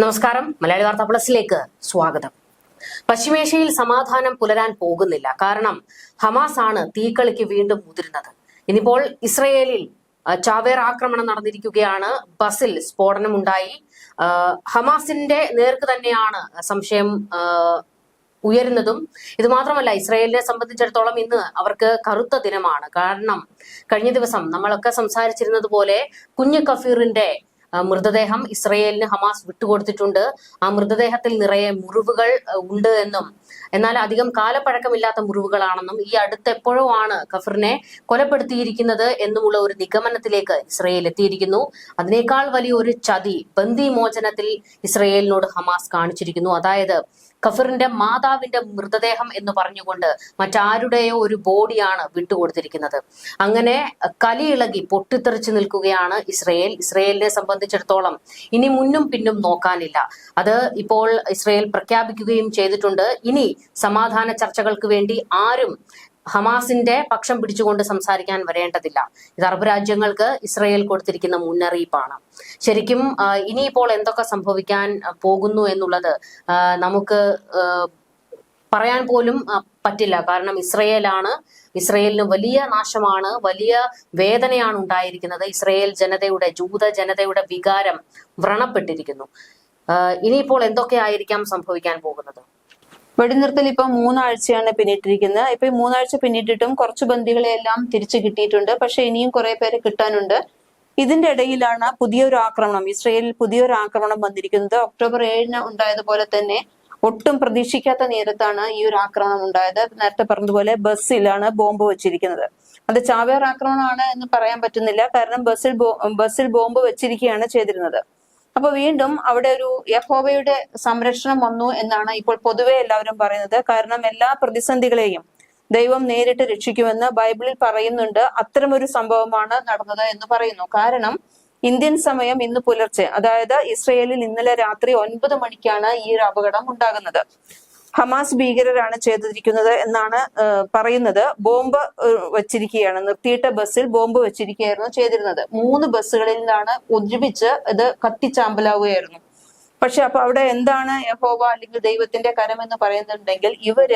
നമസ്കാരം. മലയാളി വാർത്താ പ്ലസിലേക്ക് സ്വാഗതം. പശ്ചിമേഷ്യയിൽ സമാധാനം പുലരാൻ പോകുന്നില്ല. കാരണം ഹമാസ് ആണ് തീക്കളിക്ക് വീണ്ടും മുതിരുന്നത്. ഇനിയിപ്പോൾ ഇസ്രയേലിൽ ചാവേർ ആക്രമണം നടന്നിരിക്കുകയാണ്. ബസിൽ സ്ഫോടനമുണ്ടായി. ഹമാസിന്റെ നേർക്ക് തന്നെയാണ് സംശയം ഉയരുന്നതും. ഇത് മാത്രമല്ല ഇസ്രയേലിനെ സംബന്ധിച്ചിടത്തോളം ഇന്ന് അവർക്ക് കറുത്ത ദിനമാണ്. കാരണം കഴിഞ്ഞ ദിവസം നമ്മളൊക്കെ സംസാരിച്ചിരുന്നത് പോലെ കുഞ്ഞു കഫീറിന്റെ മൃതദേഹം ഇസ്രയേലിന് ഹമാസ് വിട്ടുകൊടുത്തിട്ടുണ്ട്. ആ മൃതദേഹത്തിൽ നിറയെ മുറിവുകൾ ഉണ്ട് എന്നും എന്നാൽ അധികം കാലപ്പഴക്കമില്ലാത്ത മുറിവുകളാണെന്നും ഈ അടുത്ത് എപ്പോഴോ ആണ് ഖഫറിനെ കൊലപ്പെടുത്തിയിരിക്കുന്നത് എന്നുമുള്ള ഒരു നിഗമനത്തിലേക്ക് ഇസ്രയേൽ എത്തിയിരിക്കുന്നു. അതിനേക്കാൾ വലിയ ഒരു ചതി ബന്ദി മോചനത്തിൽ ഇസ്രയേലിനോട് ഹമാസ് കാണിച്ചിരിക്കുന്നു. അതായത് ഖഫറിന്റെ മാതാവിന്റെ മൃതദേഹം എന്ന് പറഞ്ഞുകൊണ്ട് മറ്റാരുടെയോ ഒരു ബോഡിയാണ് വിട്ടുകൊടുത്തിരിക്കുന്നത്. അങ്ങനെ കലിയിളകി പൊട്ടിത്തെറിച്ചു നിൽക്കുകയാണ് ഇസ്രയേൽ. ഇസ്രയേലിനെ സംബന്ധിച്ചിടത്തോളം ഇനി മുന്നും പിന്നും നോക്കാനില്ല. അത് ഇപ്പോൾ ഇസ്രയേൽ പ്രഖ്യാപിക്കുകയും ചെയ്തിട്ടുണ്ട്. ഇനി സമാധാന ചർച്ചകൾക്ക് വേണ്ടി ആരും ഹമാസിന്റെ പക്ഷം പിടിച്ചുകൊണ്ട് സംസാരിക്കാൻ വരേണ്ടതില്ല. ഇത് അറബ് രാജ്യങ്ങൾക്ക് ഇസ്രയേൽ കൊടുത്തിരിക്കുന്ന മുന്നറിയിപ്പാണ്. ശരിക്കും ഇനിയിപ്പോൾ എന്തൊക്കെ സംഭവിക്കാൻ പോകുന്നു എന്നുള്ളത് നമുക്ക് പറയാൻ പോലും പറ്റില്ല. കാരണം ഇസ്രയേലാണ് ഇസ്രയേലിന് വലിയ നാശമാണ് വലിയ വേദനയാണ് ഉണ്ടായിരിക്കുന്നത്. ഇസ്രയേൽ ജനതയുടെ ജൂത ജനതയുടെ വികാരം വ്രണപ്പെട്ടിരിക്കുന്നു. ഇനിയിപ്പോൾ എന്തൊക്കെയായിരിക്കാം സംഭവിക്കാൻ പോകുന്നത്? വെടിനിർത്തൽ ഇപ്പൊ മൂന്നാഴ്ചയാണ് പിന്നിട്ടിരിക്കുന്നത്. ഇപ്പൊ ഈ മൂന്നാഴ്ച പിന്നിട്ടിട്ടും കുറച്ച് ബന്ദികളെ എല്ലാം തിരിച്ചു കിട്ടിയിട്ടുണ്ട്. പക്ഷെ ഇനിയും കുറെ പേരെ കിട്ടാനുണ്ട്. ഇതിന്റെ ഇടയിലാണ് പുതിയൊരു ആക്രമണം. ഇസ്രയേലിൽ പുതിയൊരു ആക്രമണം വന്നിരിക്കുന്നത്. ഒക്ടോബർ ഏഴിന് ഉണ്ടായതുപോലെ തന്നെ ഒട്ടും പ്രതീക്ഷിക്കാത്ത നേരത്താണ് ഈ ഒരു ആക്രമണം ഉണ്ടായത്. നേരത്തെ പറഞ്ഞതുപോലെ ബസ്സിലാണ് ബോംബ് വെച്ചിരിക്കുന്നത്. അത് ചാവേർ ആക്രമണമാണ് എന്ന് പറയാൻ പറ്റുന്നില്ല. കാരണം ബസ്സിൽ ബസ്സിൽ ബോംബ് വെച്ചിരിക്കുകയാണ് ചെയ്തിരുന്നത്. അപ്പൊ വീണ്ടും അവിടെ ഒരു യഹോവയുടെ സംരക്ഷണം വന്നു എന്നാണ് ഇപ്പോൾ പൊതുവെ എല്ലാവരും പറയുന്നത്. കാരണം എല്ലാ പ്രതിസന്ധികളെയും ദൈവം നേരിട്ട് രക്ഷിക്കുമെന്ന് ബൈബിളിൽ പറയുന്നുണ്ട്. അത്തരമൊരു സംഭവമാണ് നടന്നത് എന്ന് പറയുന്നു. കാരണം ഇന്ത്യൻ സമയം ഇന്ന് പുലർച്ചെ അതായത് ഇസ്രയേലിൽ ഇന്നലെ രാത്രി ഒൻപത് മണിക്കാണ് ഈ ഒരു അപകടം ഉണ്ടാകുന്നത്. ഹമാസ് ഭീകരരാണ് ചെയ്തിരിക്കുന്നത് എന്നാണ് പറയുന്നത്. ബോംബ് വെച്ചിരിക്കുകയാണ്. നിർത്തിയിട്ട ബസ്സിൽ ബോംബ് വെച്ചിരിക്കുകയായിരുന്നു ചെയ്തിരുന്നത്. മൂന്ന് ബസ്സുകളിൽ നിന്നാണ് ഒരുമിച്ച് ഇത് കത്തിച്ചാമ്പലാവുകയായിരുന്നു. പക്ഷെ അപ്പൊ അവിടെ എന്താണ് യഹോവ അല്ലെങ്കിൽ ദൈവത്തിന്റെ കരം എന്ന് പറയുന്നുണ്ടെങ്കിൽ ഇവർ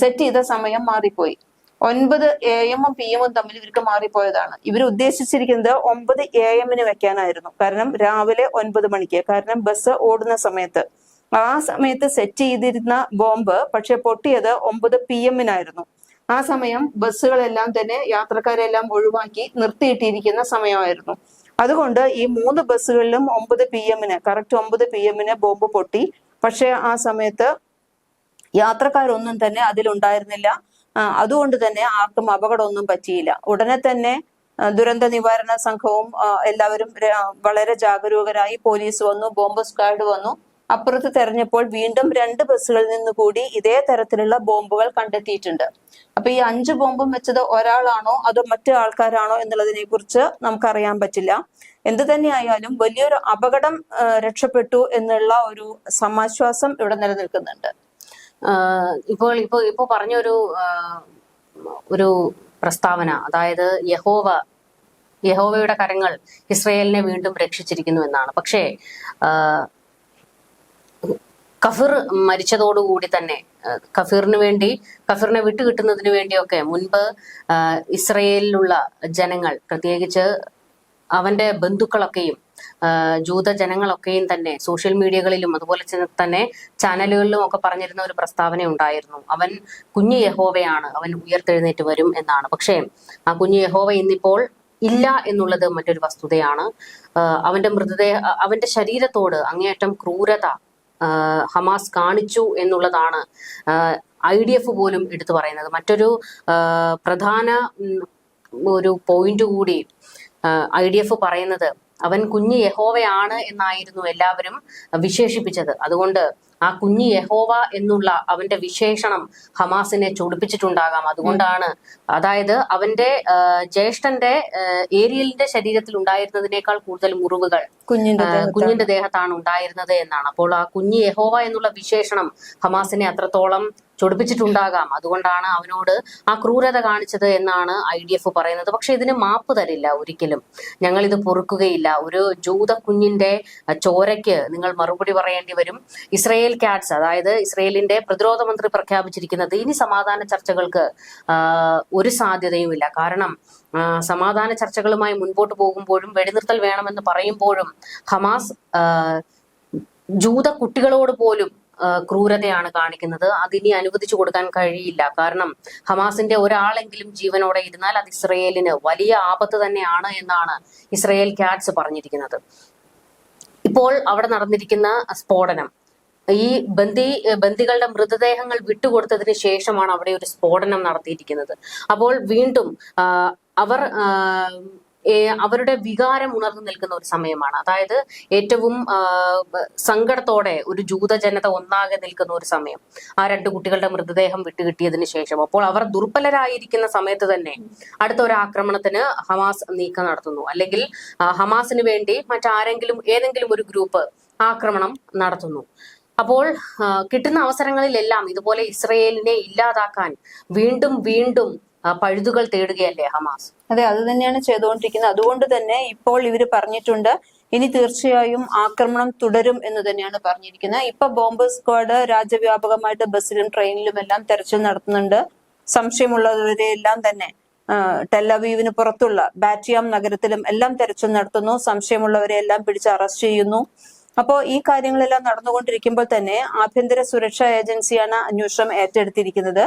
സെറ്റ് ചെയ്ത സമയം മാറിപ്പോയി. ഒൻപത് എ എമ്മും പി എമ്മും തമ്മിൽ ഇവർക്ക് മാറിപ്പോയതാണ്. ഇവർ ഉദ്ദേശിച്ചിരിക്കുന്നത് ഒമ്പത് എ എമ്മിന് വെക്കാനായിരുന്നു. കാരണം രാവിലെ ഒൻപത് മണിക്ക്. കാരണം ബസ് ഓടുന്ന സമയത്ത്. ആ സമയത്ത് സെറ്റ് ചെയ്തിരുന്ന ബോംബ് പക്ഷെ പൊട്ടിയത് ഒമ്പത് പി എമ്മിനായിരുന്നു ആ സമയം ബസ്സുകളെല്ലാം തന്നെ യാത്രക്കാരെല്ലാം ഒഴിവാക്കി നിർത്തിയിട്ടിരിക്കുന്ന സമയമായിരുന്നു. അതുകൊണ്ട് ഈ മൂന്ന് ബസ്സുകളിലും ഒമ്പത് പി എമ്മിന് കറക്റ്റ് ഒമ്പത് പി എമ്മിന് ബോംബ് പൊട്ടി. പക്ഷെ ആ സമയത്ത് യാത്രക്കാരൊന്നും തന്നെ അതിലുണ്ടായിരുന്നില്ല. അതുകൊണ്ട് തന്നെ ആർക്കും അപകടമൊന്നും പറ്റിയില്ല. ഉടനെ തന്നെ ദുരന്ത നിവാരണ സംഘവും എല്ലാവരും വളരെ ജാഗരൂകരായി പോലീസ് വന്നു ബോംബ് സ്ക്വാഡ് വന്നു. അപ്പുറത്ത് തെരഞ്ഞപ്പോൾ വീണ്ടും രണ്ട് ബസ്സുകളിൽ നിന്ന് കൂടി ഇതേ തരത്തിലുള്ള ബോംബുകൾ കണ്ടെത്തിയിട്ടുണ്ട്. അപ്പൊ ഈ അഞ്ച് ബോംബും വെച്ചത് ഒരാളാണോ അതോ മറ്റു ആൾക്കാരാണോ എന്നുള്ളതിനെ കുറിച്ച് നമുക്കറിയാൻ പറ്റില്ല. എന്ത് തന്നെയായാലും വലിയൊരു അപകടം രക്ഷപ്പെട്ടു എന്നുള്ള ഒരു സമാശ്വാസം ഇവിടെ നിലനിൽക്കുന്നുണ്ട്. ഇപ്പോൾ ഇപ്പോൾ ഇപ്പോൾ പറഞ്ഞൊരു ഒരു പ്രസ്താവന അതായത് യഹോവ യഹോവയുടെ കരങ്ങൾ ഇസ്രയേലിനെ വീണ്ടും രക്ഷിച്ചിരിക്കുന്നു എന്നാണ്. പക്ഷേ കഫിർ മരിച്ചതോടുകൂടി തന്നെ കഫീറിന് വേണ്ടി കഫീറിനെ വിട്ടുകിട്ടുന്നതിന് വേണ്ടിയൊക്കെ മുൻപ് ഇസ്രയേലിലുള്ള ജനങ്ങൾ പ്രത്യേകിച്ച് അവന്റെ ബന്ധുക്കളൊക്കെയും ജൂത ജനങ്ങളൊക്കെയും തന്നെ സോഷ്യൽ മീഡിയകളിലും അതുപോലെ തന്നെ ചാനലുകളിലും ഒക്കെ പറഞ്ഞിരുന്ന ഒരു പ്രസ്താവന ഉണ്ടായിരുന്നു. അവൻ കുഞ്ഞു യഹോവയാണ് അവൻ ഉയർത്തെഴുന്നേറ്റ് വരും എന്നാണ്. പക്ഷേ ആ കുഞ്ഞു യഹോവ ഇന്നിപ്പോൾ ഇല്ല എന്നുള്ളത് മറ്റൊരു വസ്തുതയാണ്. അവന്റെ മൃതദേഹ അവന്റെ ശരീരത്തോട് അങ്ങേയറ്റം ക്രൂരത ഹമാസ് കാണിച്ചു എന്നുള്ളതാണ് ഐ ഡി എഫ് പോലും എടുത്തു പറയുന്നത്. മറ്റൊരു പ്രധാന ഒരു പോയിന്റ് കൂടി ഐ ഡി എഫ് പറയുന്നത് അവൻ കുഞ്ഞ് യഹോവയാണ് എന്നായിരുന്നു എല്ലാവരും വിശേഷിപ്പിച്ചത്. അതുകൊണ്ട് ആ കുഞ്ഞി യഹോവ എന്നുള്ള അവന്റെ വിശേഷണം ഹമാസിനെ ചൊടിപ്പിച്ചിട്ടുണ്ടാകാം. അതുകൊണ്ടാണ് അതായത് അവന്റെ ജ്യേഷ്ഠന്റെ ഏരിയലിന്റെ ശരീരത്തിൽ ഉണ്ടായിരുന്നതിനേക്കാൾ കൂടുതൽ മുറിവുകൾ കുഞ്ഞിന്റെ കുഞ്ഞിന്റെ ദേഹത്താണ് ഉണ്ടായിരുന്നത് എന്നാണ്. അപ്പോൾ ആ കുഞ്ഞി യഹോവ എന്നുള്ള വിശേഷണം ഹമാസിനെ അത്രത്തോളം ചൊടിപ്പിച്ചിട്ടുണ്ടാകാം. അതുകൊണ്ടാണ് അവനോട് ആ ക്രൂരത കാണിച്ചത് എന്നാണ് ഐ ഡി എഫ് പറയുന്നത്. പക്ഷെ ഇതിന് മാപ്പ് തരില്ല ഒരിക്കലും. ഞങ്ങൾ ഇത് പൊറുക്കുകയില്ല. ഒരു ജൂത കുഞ്ഞിന്റെ ചോരയ്ക്ക് നിങ്ങൾ മറുപടി പറയേണ്ടി വരും. ഇസ്രയേൽ കാറ്റ്സ് അതായത് ഇസ്രയേലിന്റെ പ്രതിരോധ മന്ത്രി പ്രഖ്യാപിച്ചിരിക്കുന്നത് ഇനി സമാധാന ചർച്ചകൾക്ക് ഒരു സാധ്യതയുമില്ല. കാരണം സമാധാന ചർച്ചകളുമായി മുൻപോട്ട് പോകുമ്പോഴും വെടിനിർത്തൽ വേണമെന്ന് പറയുമ്പോഴും ഹമാസ് ജൂത കുട്ടികളോട് പോലും ക്രൂരതയാണ് കാണിക്കുന്നത്. അതിനി അനുവദിച്ചു കൊടുക്കാൻ കഴിയില്ല. കാരണം ഹമാസിന്റെ ഒരാളെങ്കിലും ജീവനോടെ ഇരുന്നാൽ അത് ഇസ്രയേലിന് വലിയ ആപത്ത് തന്നെയാണ് എന്നാണ് ഇസ്രയേൽ ക്യാറ്റ്സ് പറഞ്ഞിരിക്കുന്നത്. ഇപ്പോൾ അവിടെ നടന്നിരിക്കുന്ന സ്ഫോടനം. ഈ ബന്ദി ബന്ദികളുടെ മൃതദേഹങ്ങൾ വിട്ടുകൊടുത്തതിന് ശേഷമാണ് അവിടെ ഒരു സ്ഫോടനം നടത്തിയിരിക്കുന്നത്. അപ്പോൾ വീണ്ടും അവർ അവരുടെ വികാരം ഉണർന്നു നിൽക്കുന്ന ഒരു സമയമാണ്. അതായത് ഏറ്റവും സങ്കടത്തോടെ ഒരു ജൂത ജനത ഒന്നാകെ നിൽക്കുന്ന ഒരു സമയം. ആ രണ്ട് കുട്ടികളുടെ മൃതദേഹം വിട്ടുകിട്ടിയതിനു ശേഷം. അപ്പോൾ അവർ ദുർബലരായിരിക്കുന്ന സമയത്ത് തന്നെ അടുത്ത ഒരു ആക്രമണത്തിന് ഹമാസ് നീക്കം നടത്തുന്നു. അല്ലെങ്കിൽ ഹമാസിന് വേണ്ടി മറ്റാരെങ്കിലും ഏതെങ്കിലും ഒരു ഗ്രൂപ്പ് ആക്രമണം നടത്തുന്നു. അപ്പോൾ കിട്ടുന്ന അവസരങ്ങളിലെല്ലാം ഇതുപോലെ ഇസ്രയേലിനെ ഇല്ലാതാക്കാൻ വീണ്ടും വീണ്ടും പഴുതുകൾ തേടുകയല്ലേ ഹമാസ്? അതെ അത് തന്നെയാണ് ചെയ്തുകൊണ്ടിരിക്കുന്നത്. അതുകൊണ്ട് തന്നെ ഇപ്പോൾ ഇവർ പറഞ്ഞിട്ടുണ്ട് ഇനി തീർച്ചയായും ആക്രമണം തുടരും എന്ന് തന്നെയാണ് പറഞ്ഞിരിക്കുന്നത്. ഇപ്പൊ ബോംബ് സ്ക്വാഡ് രാജ്യവ്യാപകമായിട്ട് ബസ്സിലും ട്രെയിനിലും എല്ലാം തെരച്ചിൽ നടത്തുന്നുണ്ട്. സംശയമുള്ളവരെ എല്ലാം തന്നെ ടെല്ലവീവിന് പുറത്തുള്ള ബാറ്റിയാം നഗരത്തിലും എല്ലാം തെരച്ചിൽ നടത്തുന്നു. സംശയമുള്ളവരെ എല്ലാം പിടിച്ച് അറസ്റ്റ് ചെയ്യുന്നു. അപ്പോൾ ഈ കാര്യങ്ങളെല്ലാം നടന്നുകൊണ്ടിരിക്കുമ്പോൾ തന്നെ ആഭ്യന്തര സുരക്ഷാ ഏജൻസിയാണ് അന്വേഷണം ഏറ്റെടുത്തിരിക്കുന്നത്.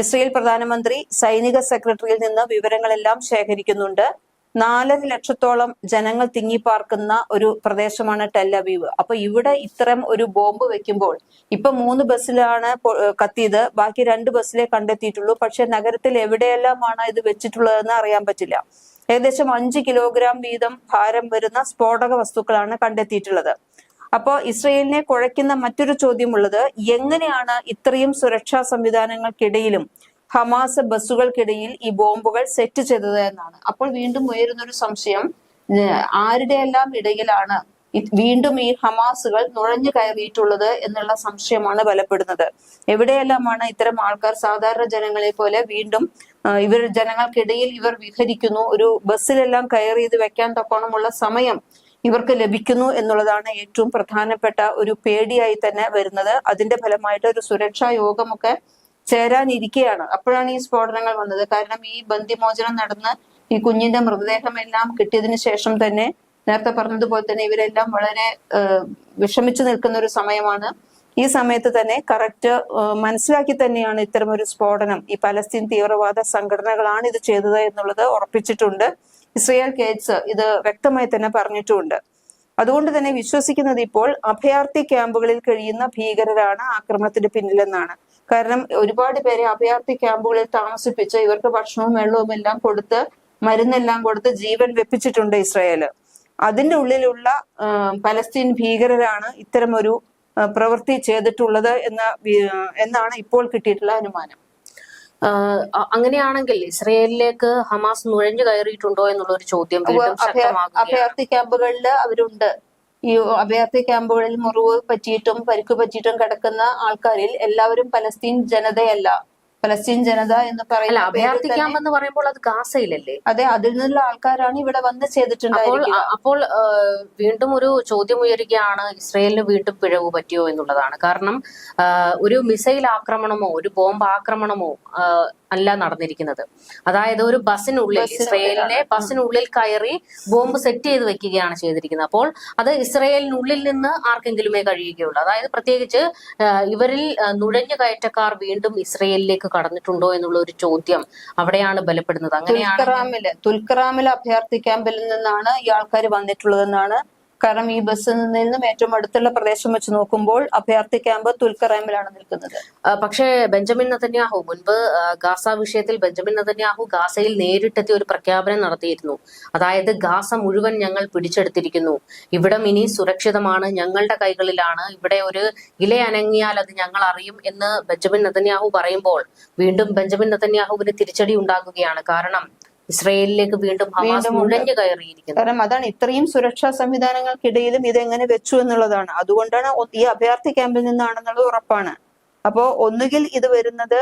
ഇസ്രയേൽ പ്രധാനമന്ത്രി സൈനിക സെക്രട്ടറിയിൽ നിന്ന് വിവരങ്ങളെല്ലാം ശേഖരിക്കുന്നുണ്ട്. നാലര ലക്ഷത്തോളം ജനങ്ങൾ തിങ്ങിപ്പാർക്കുന്ന ഒരു പ്രദേശമാണ് ടെല്ലവീവ് അപ്പൊ ഇവിടെ ഇത്തരം ഒരു ബോംബ് വെക്കുമ്പോൾ ഇപ്പൊ മൂന്ന് ബസ്സിലാണ് കത്തിയത്. ബാക്കി രണ്ട് ബസ്സിലേ കണ്ടെത്തിയിട്ടുള്ളൂ. പക്ഷെ നഗരത്തിൽ എവിടെയെല്ലാമാണ് ഇത് വെച്ചിട്ടുള്ളതെന്ന് അറിയാൻ പറ്റില്ല. ഏകദേശം അഞ്ച് കിലോഗ്രാം വീതം ഭാരം വരുന്ന സ്ഫോടക വസ്തുക്കളാണ് കണ്ടെത്തിയിട്ടുള്ളത്. അപ്പോ ഇസ്രയേലിനെ കുഴയ്ക്കുന്ന മറ്റൊരു ചോദ്യമുള്ളത് എങ്ങനെയാണ് ഇത്രയും സുരക്ഷാ സംവിധാനങ്ങൾക്കിടയിലും ഹമാസ് ബസ്സുകൾക്കിടയിൽ ഈ ബോംബുകൾ സെറ്റ് ചെയ്തത് എന്നാണ്. അപ്പോൾ വീണ്ടും ഉയരുന്ന ഒരു സംശയം ആരുടെയെല്ലാം ഇടയിലാണ് വീണ്ടും ഈ ഹമാസുകൾ നുഴഞ്ഞു കയറിയിട്ടുള്ളത് എന്നുള്ള സംശയമാണ് ബലപ്പെടുന്നത്. എവിടെയെല്ലാമാണ് ഇത്തരം ആൾക്കാർ സാധാരണ ജനങ്ങളെ പോലെ വീണ്ടും ഇവർ ജനങ്ങൾക്കിടയിൽ ഇവർ വിഹരിക്കുന്നു ഒരു ബസ്സിലെല്ലാം കയറി ഇത് വെക്കാൻ തക്കോണമുള്ള സമയം ഇവർക്ക് ലഭിക്കുന്നു എന്നുള്ളതാണ് ഏറ്റവും പ്രധാനപ്പെട്ട ഒരു പേടിയായി തന്നെ വരുന്നത്. അതിന്റെ ഫലമായിട്ട് ഒരു സുരക്ഷാ യോഗമൊക്കെ ചേരാനിരിക്കുകയാണ് അപ്പോഴാണ് ഈ സ്ഫോടനങ്ങൾ വന്നത്. കാരണം ഈ ബന്ദിമോചനം നടന്ന് ഈ കുഞ്ഞിന്റെ മൃതദേഹം എല്ലാം കിട്ടിയതിനു ശേഷം തന്നെ നേരത്തെ പറഞ്ഞതുപോലെ തന്നെ ഇവരെല്ലാം വളരെ വിഷമിച്ചു നിൽക്കുന്ന ഒരു സമയമാണ്. ഈ സമയത്ത് തന്നെ കറക്റ്റ് മനസ്സിലാക്കി തന്നെയാണ് ഇത്തരം ഒരു സ്ഫോടനം. ഈ പലസ്തീൻ തീവ്രവാദ സംഘടനകളാണ് ഇത് ചെയ്തത് എന്നുള്ളത് ഉറപ്പിച്ചിട്ടുണ്ട്. ഇസ്രയേൽ കേറ്റ്സ് ഇത് വ്യക്തമായി തന്നെ പറഞ്ഞിട്ടുമുണ്ട് അതുകൊണ്ട് തന്നെ വിശ്വസിക്കുന്നത് ഇപ്പോൾ അഭയാർത്ഥി ക്യാമ്പുകളിൽ കഴിയുന്ന ഭീകരരാണ് ആക്രമണത്തിന് പിന്നിലെന്നാണ്. കാരണം ഒരുപാട് പേരെ അഭയാർത്ഥി ക്യാമ്പുകളിൽ താമസിപ്പിച്ച് ഇവർക്ക് ഭക്ഷണവും വെള്ളവും എല്ലാം കൊടുത്ത് മരുന്നെല്ലാം കൊടുത്ത് ജീവൻ വെപ്പിച്ചിട്ടുണ്ട് ഇസ്രായേൽ. അതിന്റെ ഉള്ളിലുള്ള പലസ്തീൻ ഭീകരരാണ് ഇത്തരമൊരു പ്രവൃത്തി ചെയ്തിട്ടുള്ളത് എന്ന എന്നാണ് ഇപ്പോൾ കിട്ടിയിട്ടുള്ള അനുമാനം. അങ്ങനെയാണെങ്കിൽ ഇസ്രയേലിലേക്ക് ഹമാസ് നുഴഞ്ഞു കയറിയിട്ടുണ്ടോ എന്നുള്ള ഒരു ചോദ്യം അഭയാർത്ഥി ക്യാമ്പുകളിൽ അവരുണ്ട്. ഈ അഭയാർത്ഥി ക്യാമ്പുകളിൽ മുറിവ് പറ്റിയിട്ടും പരിക്ക് പറ്റിയിട്ടും കിടക്കുന്ന ആൾക്കാരിൽ എല്ലാവരും പലസ്തീൻ ജനതയല്ല. പലസ്തീൻ ജനത എന്ന് പറയുന്നത് പറയുന്ന പേരിൽ അഭയാർത്ഥി തന്നെ- ക്യാമ്പ് എന്ന് പറയുമ്പോൾ അത് ഗാസയിലല്ലേ? അതെ അതിൽ നിന്നുള്ള ആൾക്കാരാണ് ഇവിടെ വന്ന് അപ്പോൾ അപ്പോൾ വീണ്ടും ഒരു ചോദ്യം ഉയരുകയാണ് ഇസ്രയേലിന് വീണ്ടും പിഴവ് പറ്റിയോ എന്നുള്ളതാണ്. കാരണം ഒരു മിസൈൽ ആക്രമണമോ ഒരു ബോംബ് ആക്രമണമോ അല്ല നടന്നിരിക്കുന്നത്. അതായത് ഒരു ബസ്സിനുള്ളിൽ ഇസ്രയേലിന്റെ ബസ്സിനുള്ളിൽ കയറി ബോംബ് സെറ്റ് ചെയ്ത് വെക്കുകയാണ് ചെയ്തിരിക്കുന്നത്. അപ്പോൾ അത് ഇസ്രയേലിനുള്ളിൽ നിന്ന് ആർക്കെങ്കിലുമേ കഴിയുകയുള്ളൂ. അതായത് പ്രത്യേകിച്ച് ഇവരിൽ നുഴഞ്ഞു കയറ്റക്കാർ വീണ്ടും ഇസ്രയേലിലേക്ക് കടന്നിട്ടുണ്ടോ എന്നുള്ള ഒരു ചോദ്യം അവിടെയാണ് ബലപ്പെടുന്നത്. അങ്ങനെയാണ് തുൽക്കറാമിൽ തുൽക്കറാമിൽ അഭയാർത്ഥി ക്യാമ്പിൽ നിന്നാണ് ഈ ആൾക്കാർ വന്നിട്ടുള്ളതെന്നാണ് കാരണം ഈ ബസ്സിൽ നിന്നും ഏറ്റവും അടുത്തുള്ള പ്രദേശം വെച്ച് നോക്കുമ്പോൾ അഭയാർത്ഥി ക്യാമ്പ് തുൽക്കറാമിലാണ് നിൽക്കുന്നത്. പക്ഷേ ബെഞ്ചമിൻ നതന്യാഹു മുൻപ് ഗാസ വിഷയത്തിൽ ബെഞ്ചമിൻ നതന്യാഹു ഗാസയിൽ നേരിട്ടെത്തി ഒരു പ്രഖ്യാപനം നടത്തിയിരുന്നു. അതായത് ഗാസ മുഴുവൻ ഞങ്ങൾ പിടിച്ചെടുത്തിരിക്കുന്നു. ഇവിടം ഇനി സുരക്ഷിതമാണ്. ഞങ്ങളുടെ കൈകളിലാണ്. ഇവിടെ ഒരു ഇല അനങ്ങിയാൽ അത് ഞങ്ങൾ അറിയും എന്ന് ബെഞ്ചമിൻ നതന്യാഹു പറയുമ്പോൾ വീണ്ടും ബെഞ്ചമിൻ നതന്യാഹുവിന് തിരിച്ചടി ഉണ്ടാകുകയാണ് കാരണം ഇസ്രയേലിലേക്ക് വീണ്ടും ഹമാസ്. നുഴഞ്ഞു കയറിയിരിക്കുന്നു കാരണം അതാണ് ഇത്രയും സുരക്ഷാ സംവിധാനങ്ങൾക്കിടയിലും ഇത് എങ്ങനെ വെച്ചു എന്നുള്ളതാണ്. അതുകൊണ്ടാണ് ഈ അഭയാർത്ഥി ക്യാമ്പിൽ നിന്നാണെന്നുള്ളത് ഉറപ്പാണ്. അപ്പോ ഒന്നുകിൽ ഇത് വരുന്നത്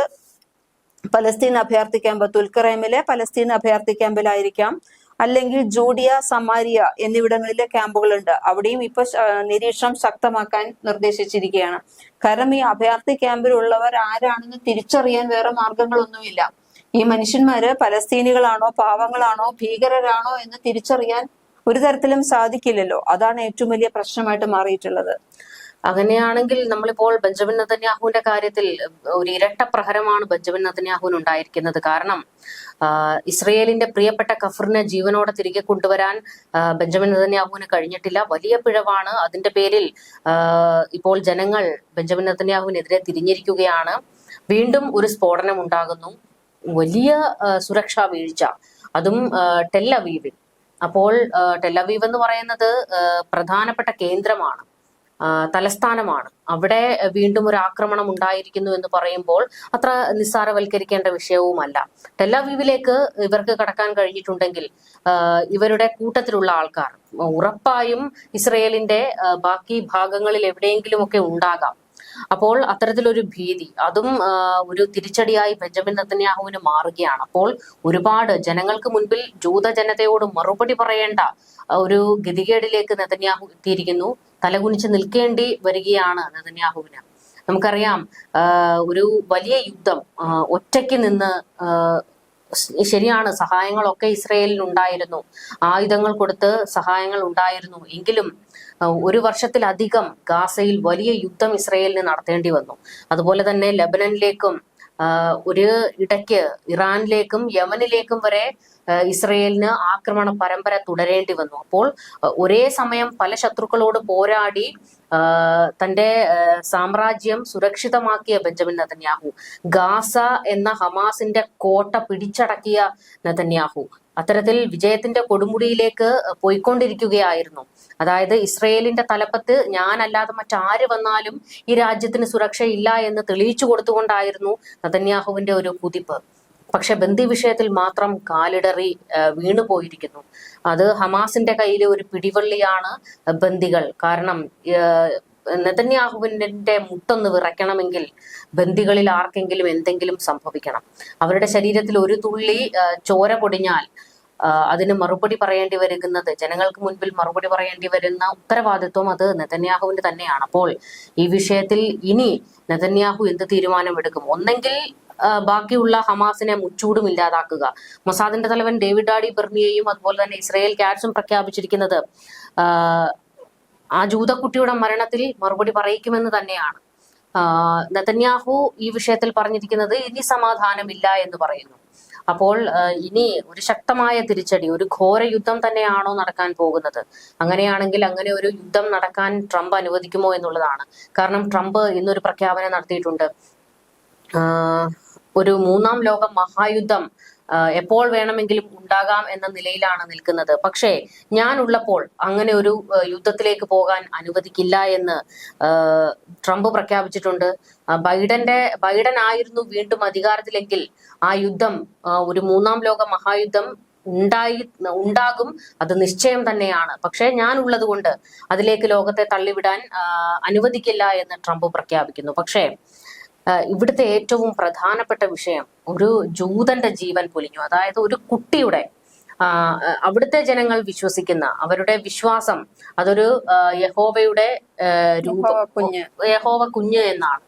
പലസ്തീൻ അഭയാർത്ഥി ക്യാമ്പ് തുൽക്കറേമിലെ പലസ്തീൻ അഭയാർത്ഥി ക്യാമ്പിലായിരിക്കാം. അല്ലെങ്കിൽ ജൂഡിയ സമാരിയ എന്നിവിടങ്ങളിലെ ക്യാമ്പുകളുണ്ട്. അവിടെയും ഇപ്പൊ നിരീക്ഷണം ശക്തമാക്കാൻ നിർദ്ദേശിച്ചിരിക്കുകയാണ്. കാരണം ഈ അഭയാർത്ഥി ക്യാമ്പിലുള്ളവർ ആരാണെന്ന് തിരിച്ചറിയാൻ വേറെ മാർഗങ്ങളൊന്നുമില്ല. ഈ മനുഷ്യന്മാര് പലസ്തീനികളാണോ പാവങ്ങളാണോ ഭീകരരാണോ എന്ന് തിരിച്ചറിയാൻ ഒരു തരത്തിലും സാധിക്കില്ലല്ലോ. അതാണ് ഏറ്റവും വലിയ പ്രശ്നമായിട്ട് മാറിയിട്ടുള്ളത്. അങ്ങനെയാണെങ്കിൽ നമ്മളിപ്പോൾ ബെഞ്ചമിൻ നതന്യാഹുവിന്റെ കാര്യത്തിൽ ഒരു ഇരട്ട പ്രഹരമാണ് ബെഞ്ചമിൻ നതന്യാഹുവിന് ഉണ്ടായിരിക്കുന്നത്. കാരണം ഇസ്രയേലിന്റെ പ്രിയപ്പെട്ട കഫറിനെ ജീവനോടെ തിരികെ കൊണ്ടുവരാൻ ബെഞ്ചമിൻ നതന്യാഹുവിന് കഴിഞ്ഞിട്ടില്ല. വലിയ പിഴവാണ്. അതിന്റെ പേരിൽ ഇപ്പോൾ ജനങ്ങൾ ബെഞ്ചമിൻ നതന്യാഹുവിനെതിരെ തിരിഞ്ഞിരിക്കുകയാണ്. വീണ്ടും ഒരു സ്ഫോടനം ഉണ്ടാകുന്നു. വലിയ സുരക്ഷാ വീഴ്ച. അതും ടെല്ലവീവിൽ അപ്പോൾ ടെല്ലവീവ് എന്ന് പറയുന്നത് പ്രധാനപ്പെട്ട കേന്ദ്രമാണ് തലസ്ഥാനമാണ്. അവിടെ വീണ്ടും ഒരു ആക്രമണം ഉണ്ടായിരിക്കുന്നു എന്ന് പറയുമ്പോൾ അത്ര നിസ്സാരവൽക്കരിക്കേണ്ട വിഷയവുമല്ല. ടെല്ലവീവിലേക്ക് ഇവർക്ക് കടക്കാൻ കഴിഞ്ഞിട്ടുണ്ടെങ്കിൽ ഇവരുടെ കൂട്ടത്തിലുള്ള ആൾക്കാർ ഉറപ്പായും ഇസ്രയേലിന്റെ ബാക്കി ഭാഗങ്ങളിൽ എവിടെയെങ്കിലുമൊക്കെ ഉണ്ടാകാം. അപ്പോൾ അത്തരത്തിലൊരു ഭീതി അതും ഒരു തിരിച്ചടിയായി ബെഞ്ചമിൻ നത്തന്യാഹുവിന് മാറുകയാണ്. അപ്പോൾ ഒരുപാട് ജനങ്ങൾക്ക് മുൻപിൽ ജൂത ജനതയോട് മറുപടി പറയേണ്ട ഒരു ഗതികേടിലേക്ക് നെതന്യാഹു എത്തിയിരിക്കുന്നു. തലകുനിച്ച് നിൽക്കേണ്ടി വരികയാണ് നെതന്യാഹുവിന്. നമുക്കറിയാം ഒരു വലിയ യുദ്ധം ഒറ്റയ്ക്ക് നിന്ന് ശരിയാണ്. സഹായങ്ങളൊക്കെ ഇസ്രയേലിൽ ഉണ്ടായിരുന്നു ആയുധങ്ങൾ കൊടുത്ത് സഹായങ്ങൾ ഉണ്ടായിരുന്നു. എങ്കിലും ഒരു വർഷത്തിലധികം ഗാസയിൽ വലിയ യുദ്ധം ഇസ്രയേലിന് നടത്തേണ്ടി വന്നു. അതുപോലെ തന്നെ ലബനനിലേക്കും ഒരു ഇടയ്ക്ക് ഇറാനിലേക്കും യമനിലേക്കും വരെ ഇസ്രയേലിന് ആക്രമണ പരമ്പര തുടരേണ്ടി വന്നു. അപ്പോൾ ഒരേ സമയം പല ശത്രുക്കളോട് പോരാടി തന്റെ സാമ്രാജ്യം സുരക്ഷിതമാക്കിയ ബെഞ്ചമിൻ നതന്യാഹു. ഗാസ എന്ന ഹമാസിന്റെ കോട്ട പിടിച്ചടക്കിയ നതന്യാഹു. അത്തരത്തിൽ വിജയത്തിന്റെ കൊടുമുടിയിലേക്ക് പോയിക്കൊണ്ടിരിക്കുകയായിരുന്നു. അതായത് ഇസ്രയേലിന്റെ തലപ്പത്ത് ഞാനല്ലാതെ മറ്റാര് വന്നാലും ഈ രാജ്യത്തിന് സുരക്ഷയില്ല എന്ന് തെളിയിച്ചു കൊടുത്തുകൊണ്ടായിരുന്നു നതന്യാഹുവിന്റെ ഒരു കുതിപ്പ്. പക്ഷെ ബന്ദി വിഷയത്തിൽ മാത്രം കാലിടറി വീണു പോയിരിക്കുന്നു. അത് ഹമാസിന്റെ കയ്യിലെ ഒരു പിടിവള്ളിയാണ് ബന്ദികൾ. കാരണം നെതന്യാഹുവിന്റെ മുട്ടൊന്ന് വിറയ്ക്കണമെങ്കിൽ ബന്ദികളിൽ ആർക്കെങ്കിലും എന്തെങ്കിലും സംഭവിക്കണം. അവരുടെ ശരീരത്തിൽ ഒരു തുള്ളി ചോര പൊടിഞ്ഞാൽ അതിന് മറുപടി പറയേണ്ടി വരുന്നത് ജനങ്ങൾക്ക് മുൻപിൽ മറുപടി പറയേണ്ടി വരുന്ന ഉത്തരവാദിത്വം അത് നെതന്യാഹുവിന്റെ തന്നെയാണ്. അപ്പോൾ ഈ വിഷയത്തിൽ ഇനി നെതന്യാഹു എന്ത് തീരുമാനമെടുക്കും? ഒന്നെങ്കിൽ ബാക്കിയുള്ള ഹമാസിനെ മുച്ചൂടും ഇല്ലാതാക്കുക. മൊസാദിന്റെ തലവൻ ഡേവിഡ് ആഡി ബെർണിയെയും അതുപോലെ തന്നെ ഇസ്രയേൽ ക്യാറ്റ്സും പ്രഖ്യാപിച്ചിരിക്കുന്നത് ആ, ജൂതക്കുട്ടിയുടെ മരണത്തിൽ മറുപടി പറയിക്കുമെന്ന് തന്നെയാണ്. നെതന്യാഹു ഈ വിഷയത്തിൽ പറഞ്ഞിരിക്കുന്നത് ഇനി സമാധാനമില്ല എന്ന് പറയുന്നു. അപ്പോൾ ഇനി ഒരു ശക്തമായ തിരിച്ചടി ഒരു ഘോര യുദ്ധം തന്നെയാണോ നടക്കാൻ പോകുന്നത്? അങ്ങനെയാണെങ്കിൽ അങ്ങനെ ഒരു യുദ്ധം നടക്കാൻ ട്രംപ് അനുവദിക്കുമോ എന്നുള്ളതാണ്. കാരണം ട്രംപ് ഇന്നൊരു പ്രഖ്യാപനം നടത്തിയിട്ടുണ്ട്. ഒരു മൂന്നാം ലോക മഹായുദ്ധം എപ്പോൾ വേണമെങ്കിലും ഉണ്ടാകാം എന്ന നിലയിലാണ് നിൽക്കുന്നത്. പക്ഷേ ഞാൻ ഉള്ളപ്പോൾ അങ്ങനെ ഒരു യുദ്ധത്തിലേക്ക് പോകാൻ അനുവദിക്കില്ല എന്ന് ട്രംപ് പ്രഖ്യാപിച്ചിട്ടുണ്ട്. ബൈഡന്റെ ബൈഡൻ ആയിരുന്നു വീണ്ടും അധികാരത്തിലെങ്കിൽ ആ യുദ്ധം ഒരു മൂന്നാം ലോക മഹായുദ്ധം ഉണ്ടായി ഉണ്ടാകും. അത് നിശ്ചയം തന്നെയാണ്. പക്ഷേ ഞാൻ ഉള്ളത് കൊണ്ട് അതിലേക്ക് ലോകത്തെ തള്ളിവിടാൻ അനുവദിക്കില്ല എന്ന് ട്രംപ് പ്രഖ്യാപിക്കുന്നു. പക്ഷേ ഇവിടുത്തെ ഏറ്റവും പ്രധാനപ്പെട്ട വിഷയം ഒരു ജൂതന്റെ ജീവൻ പൊലിഞ്ഞു. അതായത് ഒരു കുട്ടിയുടെ അവിടുത്തെ ജനങ്ങൾ വിശ്വസിക്കുന്ന അവരുടെ വിശ്വാസം അതൊരു യഹോവയുടെ രൂപ. കുഞ്ഞ്. യഹോവ കുഞ്ഞ് എന്നാണ്.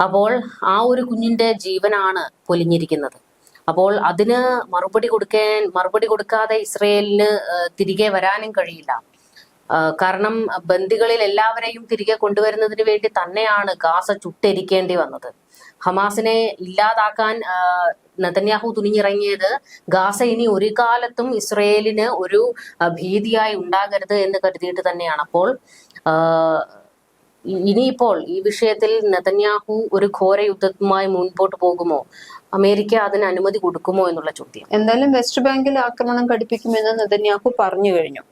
അപ്പോൾ ആ ഒരു കുഞ്ഞിന്റെ ജീവനാണ് പൊലിഞ്ഞിരിക്കുന്നത്. അപ്പോൾ അതിന് മറുപടി കൊടുക്കാൻ മറുപടി കൊടുക്കാതെ ഇസ്രയേലിന് തിരികെ വരാനും കഴിയില്ല. കാരണം ബന്ദികളിൽ എല്ലാവരെയും തിരികെ കൊണ്ടുവരുന്നതിന് വേണ്ടി തന്നെയാണ് ഗാസ ചുട്ടരിക്കേണ്ടി വന്നത്. ഹമാസിനെ ഇല്ലാതാക്കാൻ നതന്യാഹു തുനിഞ്ഞിറങ്ങിയത് ഗാസ ഇനി ഒരു കാലത്തും ഇസ്രയേലിന് ഒരു ഭീതിയായി ഉണ്ടാകരുത് എന്ന് കരുതിയിട്ട് തന്നെയാണ്. അപ്പോൾ ഇനിയിപ്പോൾ ഈ വിഷയത്തിൽ നെതന്യാഹു ഒരു ഘോര യുദ്ധവുമായി മുൻപോട്ട് പോകുമോ? അമേരിക്ക അതിന് അനുമതി കൊടുക്കുമോ എന്നുള്ള ചോദ്യം. എന്തായാലും വെസ്റ്റ് ബാങ്കിൽ ആക്രമണം ഘടിപ്പിക്കുമെന്ന് നെതന്യാഹു പറഞ്ഞു കഴിഞ്ഞു.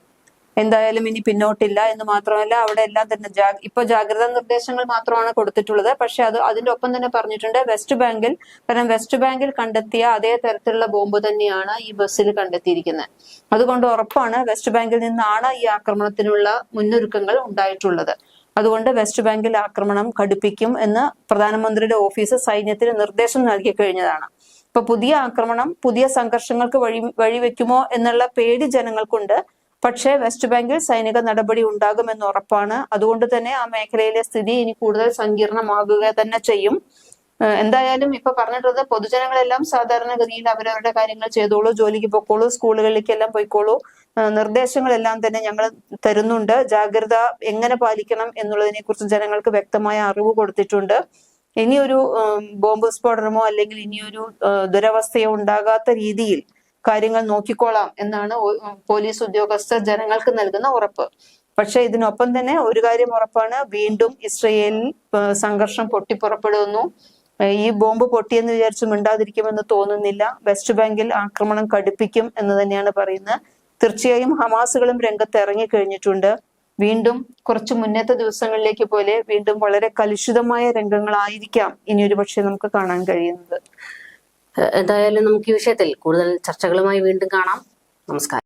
എന്തായാലും ഇനി പിന്നോട്ടില്ല എന്ന് മാത്രമല്ല അവിടെ എല്ലാം തന്നെ ജാ- ഇപ്പൊ ജാഗ്രതാ നിർദ്ദേശങ്ങൾ മാത്രമാണ് കൊടുത്തിട്ടുള്ളത്. പക്ഷെ അത് അതിന്റെ ഒപ്പം തന്നെ പറഞ്ഞിട്ടുണ്ട് വെസ്റ്റ് ബാങ്കിൽ കാരണം വെസ്റ്റ് ബാങ്കിൽ കണ്ടെത്തിയ അതേ തരത്തിലുള്ള ബോംബ് തന്നെയാണ് ഈ ബസ്സിൽ കണ്ടെത്തിയിരിക്കുന്നത്. അതുകൊണ്ട് ഉറപ്പാണ് വെസ്റ്റ് ബാങ്കിൽ നിന്നാണ് ഈ ആക്രമണത്തിനുള്ള മുന്നൊരുക്കങ്ങൾ ഉണ്ടായിട്ടുള്ളത്. അതുകൊണ്ട് വെസ്റ്റ് ബാങ്കിൽ ആക്രമണം കടുപ്പിക്കും എന്ന് പ്രധാനമന്ത്രിയുടെ ഓഫീസ് സൈന്യത്തിന് നിർദ്ദേശം നൽകി കഴിഞ്ഞതാണ്. ഇപ്പൊ പുതിയ ആക്രമണം പുതിയ സംഘർഷങ്ങൾക്ക് വഴി വഴിവെക്കുമോ എന്നുള്ള പേടി ജനങ്ങൾക്കുണ്ട്. പക്ഷേ വെസ്റ്റ് ബാങ്കിൽ സൈനിക നടപടി ഉണ്ടാകുമെന്ന് ഉറപ്പാണ്. അതുകൊണ്ട് തന്നെ ആ മേഖലയിലെ സ്ഥിതി ഇനി കൂടുതൽ സങ്കീർണമാകുക തന്നെ ചെയ്യും. എന്തായാലും ഇപ്പൊ പറഞ്ഞിട്ടുള്ളത് പൊതുജനങ്ങളെല്ലാം സാധാരണഗതിയിൽ അവരവരുടെ കാര്യങ്ങൾ ചെയ്തോളൂ ജോലിക്ക് പൊക്കോളൂ സ്കൂളുകളിലേക്കെല്ലാം പോയിക്കോളൂ. നിർദ്ദേശങ്ങളെല്ലാം തന്നെ ഞങ്ങൾ തരുന്നുണ്ട്. ജാഗ്രത എങ്ങനെ പാലിക്കണം എന്നുള്ളതിനെ കുറിച്ച് ജനങ്ങൾക്ക് വ്യക്തമായ അറിവ് കൊടുത്തിട്ടുണ്ട്. ഇനിയൊരു ബോംബ് സ്ഫോടനമോ അല്ലെങ്കിൽ ഇനിയൊരു ദുരവസ്ഥയോ ഉണ്ടാകാത്ത രീതിയിൽ കാര്യങ്ങൾ നോക്കിക്കോളാം എന്നാണ് പോലീസ് ഉദ്യോഗസ്ഥർ ജനങ്ങൾക്ക് നൽകുന്ന ഉറപ്പ്. പക്ഷെ ഇതിനൊപ്പം തന്നെ ഒരു കാര്യം ഉറപ്പാണ്. വീണ്ടും ഇസ്രയേലിൽ സംഘർഷം പൊട്ടിപ്പുറപ്പെടുന്നു. ഈ ബോംബ് പൊട്ടിയെന്ന് വിചാരിച്ച് മിണ്ടാതിരിക്കുമെന്ന് തോന്നുന്നില്ല. വെസ്റ്റ് ബാങ്കിൽ ആക്രമണം കടുപ്പിക്കും എന്ന് തന്നെയാണ് പറയുന്നത്. തീർച്ചയായും ഹമാസുകളും രംഗത്ത് ഇറങ്ങിക്കഴിഞ്ഞിട്ടുണ്ട്. വീണ്ടും കുറച്ച് മുന്നത്തെ ദിവസങ്ങളിലേക്ക് പോലെ വീണ്ടും വളരെ കലുഷിതമായ രംഗങ്ങളായിരിക്കാം ഇനി ഒരു പക്ഷേ നമുക്ക് കാണാൻ കഴിയുന്നത്. എന്തായാലും നമുക്ക് ഈ വിഷയത്തിൽ കൂടുതൽ ചർച്ചകളുമായി വീണ്ടും കാണാം. നമസ്കാരം.